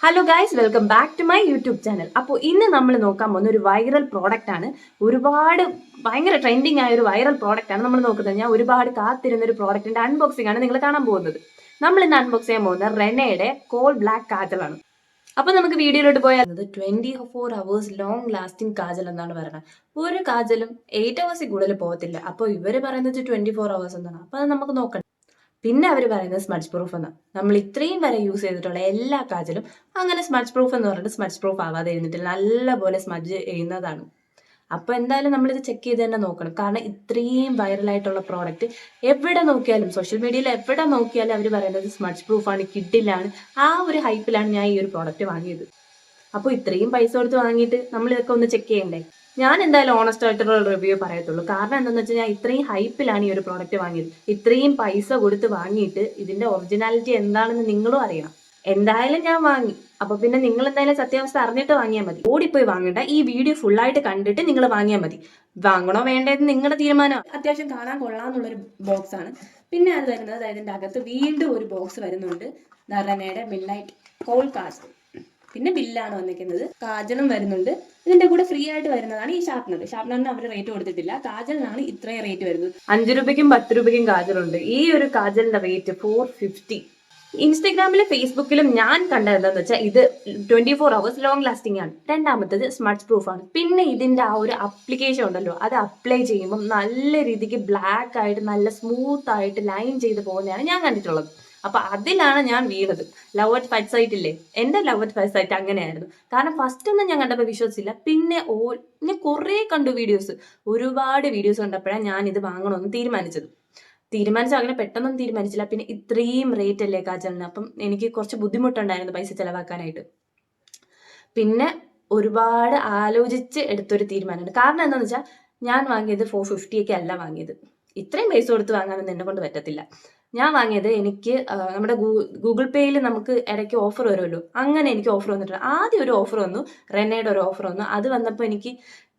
Hello guys welcome back to my YouTube channel അപ്പോൾ ഇന്ന് നമ്മൾ നോക്കാൻ പോകുന്ന ഒരു വൈറൽ പ്രോഡക്റ്റ് ആണ്. ഒരുപാട് ഭയങ്കര ട്രെൻഡിങ് ആയ ഒരു വൈറൽ പ്രോഡക്റ്റ് ആണ് നമ്മൾ നോക്കുന്നത്. ഞാൻ ഒരുപാട് കാത്തിരുന്ന ഒരു പ്രോഡക്റ്റിന്റെ അൺബോക്സിംഗ് ആണ് നിങ്ങൾ കാണാൻ പോകുന്നത്. നമ്മൾ ഇന്ന് അൺബോക്സ് ചെയ്യാൻ പോകുന്നത് റെനയുടെ കോൾ ബ്ലാക്ക് കാജലാണ്. അപ്പൊ നമുക്ക് വീഡിയോയിലോട്ട് പോയാൽ twenty four hours long lasting kajal എന്നാണ് പറയുന്നത്. ഒരു കാജലും എയ്റ്റ് അവേഴ്സിൽ കൂടുതൽ പോകത്തില്ല. അപ്പോൾ ഇവർ പറയുന്നത് ട്വന്റി ഫോർ അവേഴ്സ് എന്നാണ്. അപ്പൊ അത് നമുക്ക് നോക്കണം പിന്നെ അവർ പറയുന്നത് സ്മഡ്ജ് പ്രൂഫ് എന്ന്. നമ്മൾ ഇത്രയും വരെ യൂസ് ചെയ്തിട്ടുള്ള എല്ലാ കാജലും അങ്ങനെ സ്മഡ്ജ് പ്രൂഫ് എന്ന് പറഞ്ഞിട്ട് സ്മഡ്ജ് പ്രൂഫ് ആവാതെ ഇരുന്നിട്ടില്ല നല്ലപോലെ സ്മഡ്ജ് ചെയ്യുന്നതാണ്. അപ്പോൾ എന്തായാലും നമ്മളിത് ചെക്ക് ചെയ്ത് തന്നെ നോക്കണം. കാരണം ഇത്രയും വൈറലായിട്ടുള്ള പ്രോഡക്റ്റ് എവിടെ നോക്കിയാലും സോഷ്യൽ മീഡിയയിൽ എവിടെ നോക്കിയാലും അവർ പറയുന്നത് സ്മഡ്ജ് പ്രൂഫാണ് കിഡിലാണ് ആ ഒരു ഹൈപ്പിലാണ് ഞാൻ ഈ ഒരു പ്രോഡക്റ്റ് വാങ്ങിയത്. അപ്പോൾ ഇത്രയും പൈസ കൊടുത്ത് വാങ്ങിയിട്ട് നമ്മൾ ഇതൊക്കെ ഒന്ന് ചെക്ക് ചെയ്യണ്ടേ? ഞാൻ എന്തായാലും ഓണസ്റ്റ് ആയിട്ടുള്ള റിവ്യൂ പറയത്തുള്ളൂ. കാരണം എന്താണെന്ന് വെച്ചാൽ ഞാൻ ഇത്രയും ഹൈപ്പിലാണ് ഈ ഒരു പ്രോഡക്റ്റ് വാങ്ങിയത്. ഇത്രയും പൈസ കൊടുത്ത് വാങ്ങിയിട്ട് ഇതിന്റെ ഒറിജിനാലിറ്റി എന്താണെന്ന് നിങ്ങളും അറിയണം. എന്തായാലും ഞാൻ വാങ്ങി. അപ്പൊ പിന്നെ നിങ്ങൾ എന്തായാലും സത്യാവസ്ഥ അറിഞ്ഞിട്ട് വാങ്ങിയാൽ മതി. ഓടിപ്പോയി വാങ്ങണ്ട. ഈ വീഡിയോ ഫുള്ളായിട്ട് കണ്ടിട്ട് നിങ്ങൾ വാങ്ങിയാൽ മതി. വാങ്ങണോ വേണ്ടതെന്ന് നിങ്ങളുടെ തീരുമാനം അത്യാവശ്യം കാണാൻ കൊള്ളാന്നുള്ളൊരു ബോക്സ് ആണ്. പിന്നെ അത് വരുന്നത് അതായത് ഇതിന്റെ അകത്ത് വീണ്ടും ഒരു ബോക്സ് വരുന്നുണ്ട്. നറനയുടെ മിഡ് നൈറ്റ് കോൾ കാസ്റ്റ് പിന്നെ ബില്ലാണ് വന്നിരിക്കുന്നത്. കാജലും വരുന്നുണ്ട്. ഇതിന്റെ കൂടെ ഫ്രീ ആയിട്ട് വരുന്നതാണ് ഈ ഷാർപ്നർ ഷാർപ്നറിന് അവർ റേറ്റ് കൊടുത്തിട്ടില്ല. കാജലിനാണ് ഇത്രയും റേറ്റ് വരുന്നത്. അഞ്ചു രൂപയ്ക്കും പത്ത് രൂപയ്ക്കും കാജലുണ്ട്. ഈ ഒരു കാജലിന്റെ റേറ്റ് ഫോർ ഫിഫ്റ്റി ഇൻസ്റ്റഗ്രാമിലും ഫേസ്ബുക്കിലും ഞാൻ കണ്ടത് എന്താണെന്ന് വെച്ചാൽ ഇത് twenty four hours long lasting ആണ്. രണ്ടാമത്തത് സ്മാർട്ട് പ്രൂഫ് ആണ്. പിന്നെ ഇതിന്റെ ആ ഒരു അപ്ലിക്കേഷൻ ഉണ്ടല്ലോ അത് അപ്ലൈ ചെയ്യുമ്പോൾ നല്ല രീതിക്ക് ബ്ലാക്ക് ആയിട്ട് നല്ല സ്മൂത്ത് ആയിട്ട് ലൈൻ ചെയ്ത് പോകുന്നതാണ് ഞാൻ കണ്ടിട്ടുള്ളത്. അപ്പൊ അതിലാണ് ഞാൻ വീണത്. ലവ് അറ്റ് ഫൈറ്റ് സൈറ്റ് ഇല്ലേ? എന്റെ ലവ് അറ്റ് ഫൈറ്റ് സൈറ്റ് അങ്ങനെയായിരുന്നു. കാരണം ഫസ്റ്റ് ഒന്നും ഞാൻ കണ്ടപ്പോൾ വിശ്വസിച്ചില്ല. പിന്നെ ഓ ഞാൻ കുറേ കണ്ടു വീഡിയോസ് ഒരുപാട് വീഡിയോസ് കണ്ടപ്പോഴാണ് ഞാൻ ഇത് വാങ്ങണമെന്ന് തീരുമാനിച്ചത്. തീരുമാനിച്ച അങ്ങനെ പെട്ടെന്നൊന്നും തീരുമാനിച്ചില്ല. പിന്നെ ഇത്രയും റേറ്റ് അല്ലേ കാജലിന്? അപ്പം എനിക്ക് കുറച്ച് ബുദ്ധിമുട്ടുണ്ടായിരുന്നു പൈസ ചെലവാക്കാനായിട്ട്. പിന്നെ ഒരുപാട് ആലോചിച്ച് എടുത്തൊരു തീരുമാനമാണ് കാരണം എന്താണെന്ന് വെച്ചാൽ ഞാൻ വാങ്ങിയത് ഫോർ ഫിഫ്റ്റിയൊക്കെ അല്ല വാങ്ങിയത്. ഇത്രയും പൈസ കൊടുത്ത് വാങ്ങാനൊന്നും എന്നെ കൊണ്ട് പറ്റത്തില്ല. ഞാൻ വാങ്ങിയത് എനിക്ക് നമ്മുടെ ഗൂഗിൾ പേയിൽ നമുക്ക് ഇടയ്ക്ക് ഓഫർ വരുമല്ലോ. അങ്ങനെ എനിക്ക് ഓഫർ വന്നിട്ടുണ്ട്. ആദ്യം ഒരു ഓഫർ വന്നു. റെനയുടെ ഒരു ഓഫർ വന്നു. അത് വന്നപ്പോൾ എനിക്ക്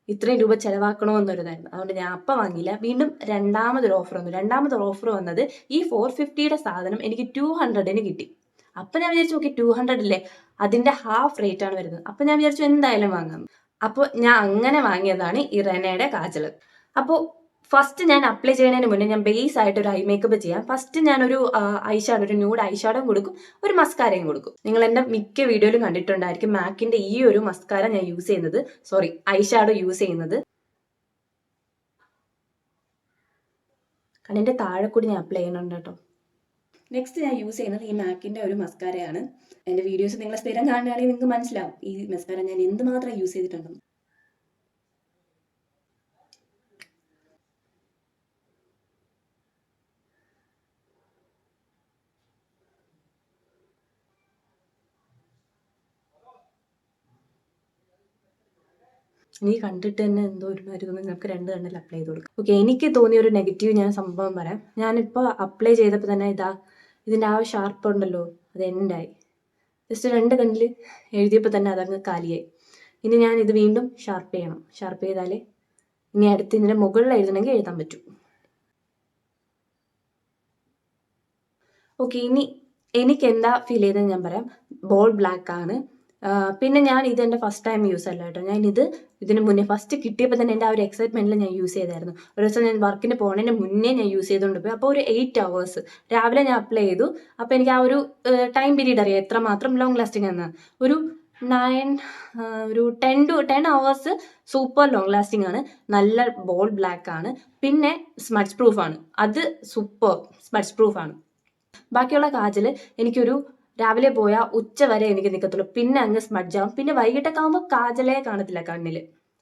ഇത്രയും രൂപ ചിലവാക്കണമെന്നൊരുതായിരുന്നു. അതുകൊണ്ട് ഞാൻ അപ്പം വാങ്ങിയില്ല. വീണ്ടും രണ്ടാമതൊരു ഓഫർ വന്നു. രണ്ടാമതൊരു ഓഫർ വന്നത് ഈ ഫോർ ഫിഫ്റ്റിയുടെ സാധനം എനിക്ക് ടു ഹൺഡ്രഡിന് കിട്ടി. അപ്പം ഞാൻ വിചാരിച്ചു ഓക്കെ ടു ഹൺഡ്രഡ് അതിന്റെ ഹാഫ് റേറ്റ് ആണ് വരുന്നത്. അപ്പം ഞാൻ വിചാരിച്ചു എന്തായാലും വാങ്ങാം. അപ്പോൾ ഞാൻ അങ്ങനെ വാങ്ങിയതാണ് ഈ റെനയുടെ കാജൽ. അപ്പോൾ ഫസ്റ്റ് ഞാൻ അപ്ലൈ ചെയ്യുന്നതിന് മുന്നേ ഞാൻ ബേസ് ആയിട്ട് ഒരു ഐ മേക്കപ്പ് ചെയ്യാം. ഫസ്റ്റ് ഞാനൊരു ഒരു ഷാഡോ ഒരു ന്യൂഡ് ഐഷാഡോ കൊടുക്കും. ഒരു മസ്കാരയും കൊടുക്കും. നിങ്ങൾ എന്റെ മിക്ക വീഡിയോയിലും കണ്ടിട്ടുണ്ടായിരിക്കും മാക്കിന്റെ ഈ ഒരു മസ്കാര ഞാൻ യൂസ് ചെയ്യുന്നത്. സോറി ഐഷാഡോ യൂസ് ചെയ്യുന്നത്. കണ്ണിന്റെ താഴെ കൂടി ഞാൻ അപ്ലൈ ചെയ്യുന്നുണ്ട് കേട്ടോ. നെക്സ്റ്റ് ഞാൻ യൂസ് ചെയ്യുന്നത് ഈ മാക്കിന്റെ ഒരു മസ്കാരയാണ് എന്റെ വീഡിയോസ് നിങ്ങൾ സ്ഥിരം കാണുകയാണെങ്കിൽ നിങ്ങൾക്ക് മനസ്സിലാവും. ഈ മസ്കാര ഞാൻ എന്തുമാത്രം യൂസ് ചെയ്തിട്ടുണ്ടെന്ന്. നീ കണ്ടിട്ട് തന്നെ എന്തോ ഒരു മരുന്ന് നമുക്ക് രണ്ട് കണ്ണിൽ അപ്ലൈ ചെയ്ത് കൊടുക്കാം ഓക്കെ എനിക്ക് തോന്നിയ ഒരു നെഗറ്റീവ് ഞാൻ സംഭവം പറയാം. ഞാനിപ്പോൾ അപ്ലൈ ചെയ്തപ്പോൾ തന്നെ ഇതാ ഇതിന്റെ ആ ഷാർപ്പ് ഉണ്ടല്ലോ അത് എൻഡായി ജസ്റ്റ് രണ്ട് കണ്ണിൽ എഴുതിയപ്പോൾ തന്നെ അതങ്ങ് കാലിയായി. ഇനി ഞാൻ ഇത് വീണ്ടും ഷാർപ്പ് ചെയ്യണം. ഷാർപ്പ് ചെയ്താലേ ഇനി അടുത്ത് ഇതിന്റെ മുകളിൽ എഴുതണമെങ്കിൽ എഴുതാൻ പറ്റൂ. ഓക്കെ ഇനി എനിക്ക് എന്താ ഫീൽ ചെയ്തതെന്ന് ഞാൻ പറയാം. ബോൾ ബ്ലാക്ക് ആണ്. പിന്നെ ഞാൻ ഇത് എന്റെ ഫസ്റ്റ് ടൈം യൂസ് അല്ല കേട്ടോ. ഞാൻ ഇത് ഇതിന് മുന്നേ ഫസ്റ്റ് കിട്ടിയപ്പോൾ തന്നെ എന്റെ ആ ഒരു എക്സൈറ്റ്മെന്റിൽ ഞാൻ യൂസ് ചെയ്തായിരുന്നു. ഒരു ദിവസം ഞാൻ വർക്കിന് പോകുന്നതിന് മുന്നേ ഞാൻ യൂസ് ചെയ്തുകൊണ്ട് പോയി. അപ്പോൾ ഒരു എയ്റ്റ് അവേഴ്സ് രാവിലെ ഞാൻ അപ്ലൈ ചെയ്തു. അപ്പോൾ എനിക്ക് ആ ഒരു ടൈം പീരീഡ് അറിയാം. എത്രമാത്രം ലോങ് ലാസ്റ്റിംഗ് ആണ് ഒരു നയൻ ഒരു ten two ten hours super long lasting ആണ്. നല്ല ബോൾ ബ്ലാക്ക് ആണ്. പിന്നെ സ്മഡ്സ് പ്രൂഫ് ആണ്. അത് സൂപ്പർ സ്മഡ്സ് പ്രൂഫ് ആണ്. ബാക്കിയുള്ള കാജിൽ എനിക്കൊരു രാവിലെ പോയാൽ ഉച്ച വരെ എനിക്ക് നിൽക്കത്തുള്ളൂ പിന്നെ അങ്ങ് സ്മഡ്ജ് ആവും. പിന്നെ വൈകിട്ടൊക്കെ ആകുമ്പോൾ കാജലേ കാണത്തില്ല കണ്ണിൽ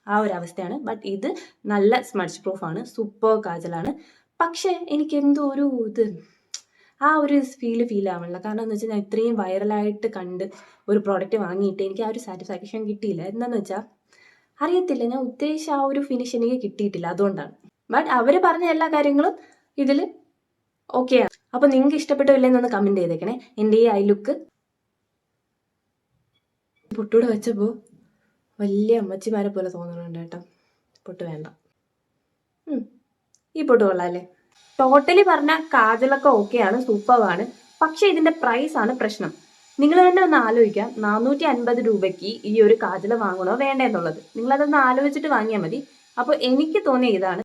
ആ ഒരു അവസ്ഥയാണ്. ബട്ട് ഇത് നല്ല സ്മഡ്ജ് പ്രൂഫാണ് സൂപ്പർ കാജലാണ്. പക്ഷേ എനിക്ക് എന്തോ ഒരു ഇത് ആ ഒരു ഫീൽ ഫീൽ ആവണില്ല. കാരണം എന്ന് വെച്ചാൽ ഞാൻ ഇത്രയും വൈറലായിട്ട് കണ്ട് ഒരു പ്രോഡക്റ്റ് വാങ്ങിയിട്ട് എനിക്ക് ആ ഒരു സാറ്റിസ്ഫാക്ഷൻ കിട്ടിയില്ല. എന്താണെന്ന് വെച്ചാൽ അറിയത്തില്ല. ഞാൻ ഉദ്ദേശിച്ച ആ ഒരു ഫിനിഷ് എനിക്ക് കിട്ടിയിട്ടില്ല. അതുകൊണ്ടാണ്. ബട്ട് അവർ പറഞ്ഞ എല്ലാ കാര്യങ്ങളും ഇതിൽ ഓക്കെ അപ്പോൾ നിങ്ങൾക്ക് ഇഷ്ടപ്പെട്ടോ ഇല്ലെന്നൊന്ന് കമന്റ് ചെയ്തേക്കണേ. എന്റെ ഈ ഐ ലുക്ക് പൊട്ടൂടെ വെച്ചപ്പോൾ വലിയ അമ്മച്ചിമാരെ പോലെ തോന്നുന്നുണ്ട് കേട്ടോ. പൊട്ട് വേണ്ട. ഈ പൊട്ട് കൊള്ളാല്ലേ? ടോട്ടലി പറഞ്ഞ കാജലൊക്കെ ഓക്കെയാണ് സൂപ്പറാണ് പക്ഷേ ഇതിന്റെ പ്രൈസ് ആണ് പ്രശ്നം. നിങ്ങൾ തന്നെ ഒന്ന് ആലോചിക്കുക നാനൂറ്റി അൻപത് രൂപയ്ക്ക് ഈ ഒരു കാജല വാങ്ങണോ വേണ്ടെന്നുള്ളത് നിങ്ങൾ അതൊന്ന് ആലോചിച്ചിട്ട് വാങ്ങിയാൽ മതി. അപ്പോൾ എനിക്ക് തോന്നിയ ഇതാണ്